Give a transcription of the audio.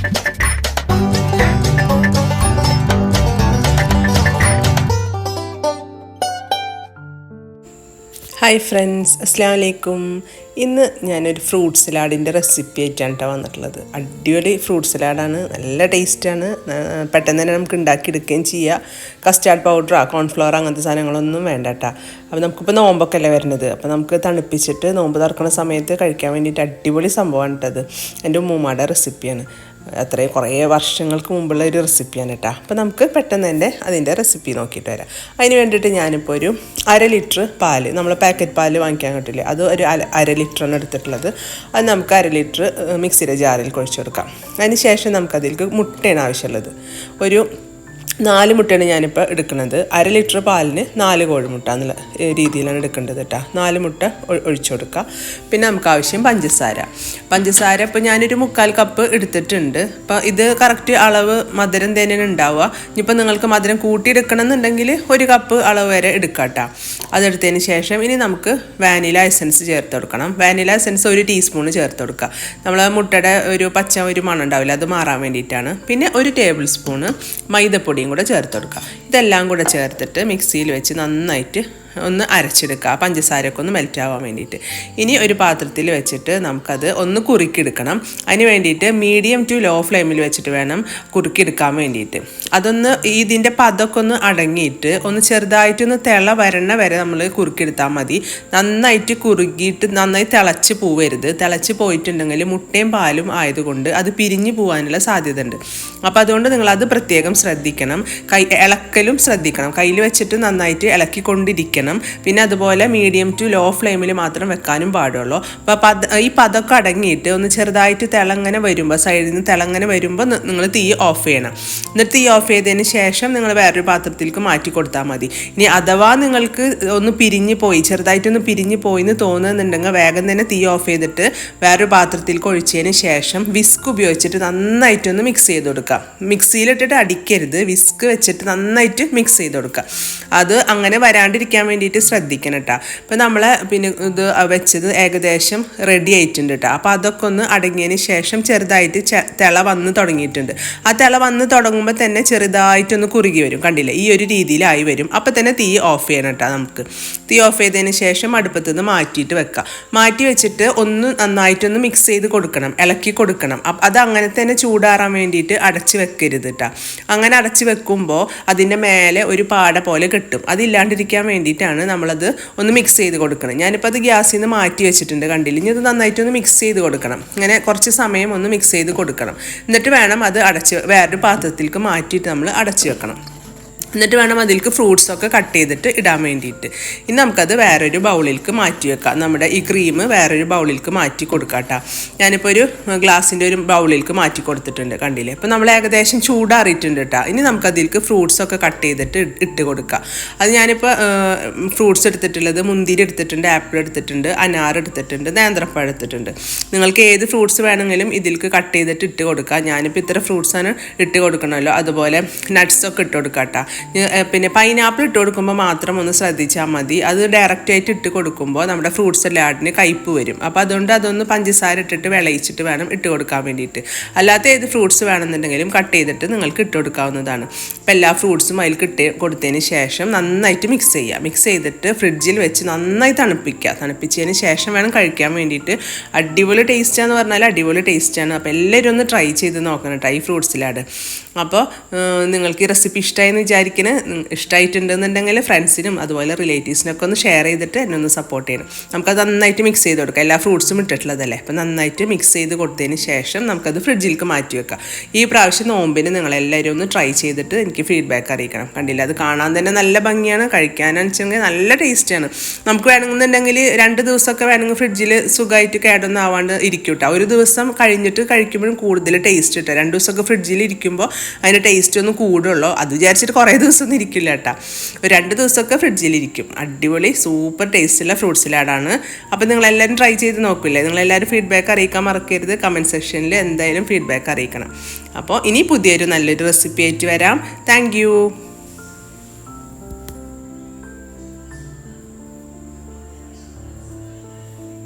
Hi friends അസ്സാം വലൈക്കും ഇന്ന് ഞാനൊരു ഫ്രൂട്ട് സലാഡിന്റെ റെസിപ്പി ആയിട്ടാണ് കേട്ടോ വന്നിട്ടുള്ളത്. അടിപൊളി ഫ്രൂട്ട് സലാഡാണ് നല്ല ടേസ്റ്റാണ് പെട്ടെന്ന് തന്നെ നമുക്ക് ഉണ്ടാക്കിയെടുക്കുകയും ചെയ്യാം. കസ്റ്റാർഡ് പൗഡറോ കോൺഫ്ലവർ അങ്ങനത്തെ സാധനങ്ങളൊന്നും വേണ്ട കേട്ടോ അപ്പോൾ നമുക്കിപ്പോൾ നോമ്പൊക്കെ അല്ലേ വരുന്നത്. അപ്പോൾ നമുക്ക് തണുപ്പിച്ചിട്ട് നോമ്പ് തുറക്കുന്ന സമയത്ത് കഴിക്കാൻ വേണ്ടിയിട്ട് അടിപൊളി സംഭവമാണ് കേട്ടത് എന്റെ ഉമ്മൂമ്മയുടെ റെസിപ്പിയാണ് അത്രയും കുറേ വർഷങ്ങൾക്ക് മുമ്പുള്ള ഒരു റെസിപ്പിയാണ് കേട്ടോ അപ്പോൾ നമുക്ക് പെട്ടെന്ന് തന്നെ അതിന്റെ റെസിപ്പി നോക്കിയിട്ട് വരാം. അതിന് വേണ്ടിയിട്ട് ഞാനിപ്പോൾ ഒരു അര ലിറ്റർ പാൽ നമ്മൾ പാക്കറ്റ് പാൽ വാങ്ങിക്കാൻ കിട്ടില്ലേ? അത് ഒരു അര ലിറ്ററാണ് എടുത്തിട്ടുള്ളത്. അത് നമുക്ക് അര ലിറ്റർ മിക്സിയുടെ ജാറിൽ കുഴിച്ചു കൊടുക്കാം അതിന് ശേഷം നമുക്കതിലേക്ക് മുട്ടയാണ് ആവശ്യമുള്ളത്. ഒരു നാല് മുട്ടയാണ് ഞാനിപ്പോൾ എടുക്കുന്നത് അര ലിറ്റർ പാലിന് നാല് കോഴിമുട്ട എന്നുള്ള രീതിയിലാണ് എടുക്കേണ്ടത് കേട്ടോ. നാല് മുട്ട ഒഴിച്ചു കൊടുക്കുക. പിന്നെ നമുക്ക് ആവശ്യം പഞ്ചസാര. പഞ്ചസാര ഇപ്പോൾ ഞാനൊരു മുക്കാൽ കപ്പ് എടുത്തിട്ടുണ്ട്. അപ്പോൾ ഇത് കറക്റ്റ് അളവ് മധുരം തന്നെയാണ് ഇനിയിപ്പോൾ നിങ്ങൾക്ക് മധുരം കൂട്ടിയെടുക്കണം എന്നുണ്ടെങ്കിൽ ഒരു കപ്പ് അളവ് വരെ എടുക്കാം കേട്ടോ. അതെടുത്തതിന് ശേഷം ഇനി നമുക്ക് വാനില എസൻസ് ചേർത്ത് കൊടുക്കണം. വാനില എസൻസ് ഒരു ടീസ്പൂൺ ചേർത്ത് കൊടുക്കുക. നമ്മൾ മുട്ടയുടെ ഒരു പച്ച ഒരു മണം ഉണ്ടാവില്ല അത് മാറാൻ വേണ്ടിയിട്ടാണ്. പിന്നെ ഒരു ടേബിൾ സ്പൂണ് മൈദപ്പൊടിയും കൂടെ ചേർത്ത് കൊടുക്കുക. ഇതെല്ലാം കൂടെ ചേർത്തിട്ട് മിക്സിയിൽ വെച്ച് നന്നായിട്ട് ഒന്ന് അരച്ചെടുക്കുക. പഞ്ചസാരയൊക്കെ ഒന്ന് മെൽറ്റ് ആവാൻ വേണ്ടിയിട്ട്. ഇനി ഒരു പാത്രത്തിൽ വെച്ചിട്ട് നമുക്കത് ഒന്ന് കുറുക്കിയെടുക്കണം. അതിന് വേണ്ടിയിട്ട് മീഡിയം ടു ലോ ഫ്ലെയിമിൽ വെച്ചിട്ട് വേണം കുറുക്കിയെടുക്കാൻ വേണ്ടിയിട്ട്. അതൊന്ന് ഇതിന്റെ പതൊക്കെ ഒന്ന് അടങ്ങിയിട്ട് ഒന്ന് ചെറുതായിട്ടൊന്ന് തിള വരണ വരെ നമ്മൾ കുറുക്കിയെടുത്താൽ മതി. നന്നായിട്ട് കുറുകിയിട്ട് നന്നായി തിളച്ച് പോവരുത്. തിളച്ച് പോയിട്ടുണ്ടെങ്കിൽ മുട്ടയും പാലും ആയതുകൊണ്ട് അത് പിരിഞ്ഞു പോകാനുള്ള സാധ്യത ഉണ്ട് അപ്പോൾ അതുകൊണ്ട് നിങ്ങളത് പ്രത്യേകം ശ്രദ്ധിക്കണം. കൈ ഇളക്കലും ശ്രദ്ധിക്കണം. കയ്യിൽ വെച്ചിട്ട് നന്നായിട്ട് ഇളക്കിക്കൊണ്ടിരിക്കണം. പിന്നെ അതുപോലെ മീഡിയം ടു ലോ ഫ്ലെയിമിൽ മാത്രം വെക്കാനും പാടുള്ളൂ. അപ്പോൾ പത ഈ പതൊക്കെ അടങ്ങിയിട്ട് ഒന്ന് ചെറുതായിട്ട് തിളങ്ങനെ വരുമ്പോൾ സൈഡിൽ നിന്ന് തിളങ്ങനെ വരുമ്പോൾ നിങ്ങൾ തീ ഓഫ് ചെയ്യണം. എന്നിട്ട് തീ ഓഫ് ചെയ്തതിന് ശേഷം നിങ്ങൾ വേറൊരു പാത്രത്തിലേക്ക് മാറ്റി കൊടുത്താൽ മതി. ഇനി അഥവാ നിങ്ങൾക്ക് ഒന്ന് പിരിഞ്ഞ് പോയി ചെറുതായിട്ടൊന്ന് പിരിഞ്ഞ് പോയി എന്ന് തോന്നുന്നുണ്ടെങ്കിൽ വേഗം തന്നെ തീ ഓഫ് ചെയ്തിട്ട് വേറൊരു പാത്രത്തിലേക്ക് ഒഴിച്ചതിന് ശേഷം വിസ്ക് ഉപയോഗിച്ചിട്ട് നന്നായിട്ടൊന്ന് മിക്സ് ചെയ്ത് കൊടുക്കുക. മിക്സിയിലിട്ടിട്ട് അടിക്കരുത്. വിസ്ക് വെച്ചിട്ട് നന്നായിട്ട് മിക്സ് ചെയ്ത് കൊടുക്കുക. അത് അങ്ങനെ വരാണ്ടിരിക്കാൻ വേണ്ടിയിട്ട് ശ്രദ്ധിക്കണം കേട്ടോ. അപ്പോൾ നമ്മൾ പിന്നെ ഇത് വെച്ചത് ഏകദേശം റെഡി ആയിട്ടുണ്ട് കേട്ടോ. അപ്പോൾ അതൊക്കെ ഒന്ന് അടങ്ങിയതിന് ശേഷം ചെറുതായിട്ട് തിള വന്ന് തുടങ്ങിയിട്ടുണ്ട്. ആ തിള വന്ന് തുടങ്ങുമ്പോൾ തന്നെ ചെറുതായിട്ടൊന്ന് കുറുകി വരും. കണ്ടില്ലേ? ഈ ഒരു രീതിയിലായി വരും. അപ്പോൾ തന്നെ തീ ഓഫ് ചെയ്യണം കേട്ടോ നമുക്ക്. തീ ഓഫ് ചെയ്തതിന് ശേഷം അടുപ്പത്ത് നിന്ന് മാറ്റിയിട്ട് വെക്കാം. മാറ്റി വെച്ചിട്ട് ഒന്ന് നന്നായിട്ടൊന്ന് മിക്സ് ചെയ്ത് കൊടുക്കണം. ഇളക്കി കൊടുക്കണം. അത് അങ്ങനെ തന്നെ ചൂടാറാൻ വേണ്ടിയിട്ട് അടച്ച് വെക്കരുത് കേട്ടോ. അങ്ങനെ അടച്ച് വെക്കുമ്പോൾ അതിന്റെ മേലെ ഒരു പാട പോലെ കിട്ടും. അതില്ലാണ്ടിരിക്കാൻ വേണ്ടിയിട്ടാണ് നമ്മളത് ഒന്ന് മിക്സ് ചെയ്ത് കൊടുക്കണം. ഞാനിപ്പോൾ അത് ഗ്യാസിൽ നിന്ന് മാറ്റി വെച്ചിട്ടുണ്ട് കണ്ടില്ല? ഇനി നന്നായിട്ട് ഒന്ന് മിക്സ് ചെയ്ത് കൊടുക്കണം. അങ്ങനെ കുറച്ച് സമയം ഒന്ന് മിക്സ് ചെയ്ത് കൊടുക്കണം. എന്നിട്ട് വേണം അത് അടച്ച് വേറൊരു പാത്രത്തിലേക്ക് മാറ്റിയിട്ട് നമ്മൾ അടച്ച് വെക്കണം. എന്നിട്ട് വേണം അതിലേക്ക് ഫ്രൂട്ട്സൊക്കെ കട്ട് ചെയ്തിട്ട് ഇടാൻ വേണ്ടിയിട്ട്. ഇനി നമുക്കത് വേറൊരു ബൗളിലേക്ക് മാറ്റി വെക്കാം. നമ്മുടെ ഈ ക്രീം വേറൊരു ബൗളിലേക്ക് മാറ്റി കൊടുക്കാം കേട്ടോ ഞാനിപ്പോൾ ഒരു ഗ്ലാസിന്റെ ഒരു ബൗളിലേക്ക് മാറ്റി കൊടുത്തിട്ടുണ്ട് കണ്ടില്ലേ? അപ്പോൾ നമ്മൾ ഏകദേശം ചൂടാറിയിട്ടുണ്ട് കേട്ടോ ഇനി നമുക്കതിലേക്ക് ഫ്രൂട്ട്സൊക്കെ കട്ട് ചെയ്തിട്ട് ഇട്ട് കൊടുക്കാം. അത് ഞാനിപ്പോൾ ഫ്രൂട്ട്സ് എടുത്തിട്ടുള്ളത് മുന്തിരി എടുത്തിട്ടുണ്ട് ആപ്പിൾ എടുത്തിട്ടുണ്ട് അനാർ എടുത്തിട്ടുണ്ട് നേന്ത്രപ്പഴം എടുത്തിട്ടുണ്ട്. നിങ്ങൾക്ക് ഏത് ഫ്രൂട്ട്സ് വേണമെങ്കിലും ഇതിലേക്ക് കട്ട് ചെയ്തിട്ട് ഇട്ട് കൊടുക്കാം. ഞാനിപ്പോൾ ഇത്ര ഫ്രൂട്ട്സാണ് ഇട്ട് കൊടുക്കണമല്ലോ അതുപോലെ നട്ട്സൊക്കെ ഇട്ട് കൊടുക്കാം കേട്ടോ പിന്നെ പൈനാപ്പിൾ ഇട്ട് കൊടുക്കുമ്പോൾ മാത്രം ഒന്ന് ശ്രദ്ധിച്ചാൽ മതി. അത് ഡയറക്റ്റ് ആയിട്ട് ഇട്ട് കൊടുക്കുമ്പോൾ നമ്മുടെ ഫ്രൂട്ട്സ് സലാഡിന് കയ്പ്പ് വരും. അപ്പോൾ അതുകൊണ്ട് അതൊന്ന് പഞ്ചസാര ഇട്ടിട്ട് വിളയിച്ചിട്ട് വേണം ഇട്ട് കൊടുക്കാൻ വേണ്ടിയിട്ട്. അല്ലാത്ത ഏത് ഫ്രൂട്ട്സ് വേണമെന്നുണ്ടെങ്കിലും കട്ട് ചെയ്തിട്ട് നിങ്ങൾക്ക് ഇട്ട് കൊടുക്കാവുന്നതാണ്. അപ്പോൾ എല്ലാ ഫ്രൂട്ട്സും അതിൽ കിട്ടി കൊടുത്തതിന് ശേഷം നന്നായിട്ട് മിക്സ് ചെയ്യുക മിക്സ് ചെയ്തിട്ട് ഫ്രിഡ്ജിൽ വെച്ച് നന്നായി തണുപ്പിക്കുക തണുപ്പിച്ചതിന് ശേഷം വേണം കഴിക്കാൻ വേണ്ടിയിട്ട്. അടിപൊളി ടേസ്റ്റാന്ന് പറഞ്ഞാൽ അടിപൊളി ടേസ്റ്റാണ് അപ്പോൾ എല്ലാവരും ഒന്ന് ട്രൈ ചെയ്ത് നോക്കണം കേട്ടോ ഈ ഫ്രൂട്ട്സ് സലാഡ് അപ്പോൾ നിങ്ങൾക്ക് ഈ റെസിപ്പി ഇഷ്ടമായി എന്ന് ഇഷ്ടമായെന്ന് വിചാരിക്കുന്നത് ഇഷ്ടമായിട്ടുണ്ടെന്നുണ്ടെങ്കിൽ ഫ്രണ്ട്സിനും അതുപോലെ റിലേറ്റീവ്സിനൊക്കെ ഒന്ന് ഷെയർ ചെയ്തിട്ട് എന്നെ ഒന്ന് സപ്പോർട്ട് ചെയ്യണം. നമുക്കത് നന്നായിട്ട് മിക്സ് ചെയ്ത് കൊടുക്കാം. എല്ലാ ഫ്രൂട്ട്സും ഇട്ടിട്ടുള്ളതല്ലേ? അപ്പോൾ നന്നായിട്ട് മിക്സ് ചെയ്ത് കൊടുത്തതിന് ശേഷം നമുക്കത് ഫ്രിഡ്ജിലേക്ക് മാറ്റി വെക്കാം. ഈ പ്രാവശ്യം നോമ്പിന് നിങ്ങളെല്ലാവരും ഒന്ന് ട്രൈ ചെയ്തിട്ട് എനിക്ക് ഫീഡ്ബാക്ക് അറിയിക്കണം. കണ്ടില്ല? അത് കാണാൻ തന്നെ നല്ല ഭംഗിയാണ്. കഴിക്കാനെന്ന് വെച്ചെങ്കിൽ നല്ല ടേസ്റ്റാണ് നമുക്ക് വേണമെന്നുണ്ടെങ്കിൽ രണ്ട് ദിവസമൊക്കെ വേണമെങ്കിൽ ഫ്രിഡ്ജിൽ സുഖമായിട്ട് കേടൊന്നും ആവാണ്ട് ഇരിക്കും ഒരു ദിവസം കഴിഞ്ഞിട്ട് കഴിക്കുമ്പോഴും കൂടുതൽ ടേസ്റ്റ് കിട്ടുക രണ്ട് ദിവസമൊക്കെ ഫ്രിഡ്ജിൽ ഇരിക്കുമ്പോൾ അതിന്റെ ടേസ്റ്റ് ഒന്ന് കൂടുള്ളൂ. അത് വിചാരിച്ചിട്ട് കുറേ ദിവസം ഒന്നും ഇരിക്കില്ല കേട്ടോ. ഒരു രണ്ട് ദിവസമൊക്കെ ഫ്രിഡ്ജിലിരിക്കും. അടിപൊളി സൂപ്പർ ടേസ്റ്റുള്ള ഫ്രൂട്ട് സലാഡാണ് അപ്പോൾ നിങ്ങളെല്ലാവരും ട്രൈ ചെയ്ത് നോക്കില്ലേ? നിങ്ങളെല്ലാവരും ഫീഡ്ബാക്ക് അറിയിക്കാൻ മറക്കരുത്. കമന്റ് സെക്ഷനിൽ എന്തായാലും ഫീഡ്ബാക്ക് അറിയിക്കണം. അപ്പോൾ ഇനി പുതിയൊരു നല്ലൊരു റെസിപ്പി ആയിട്ട് വരാം. താങ്ക്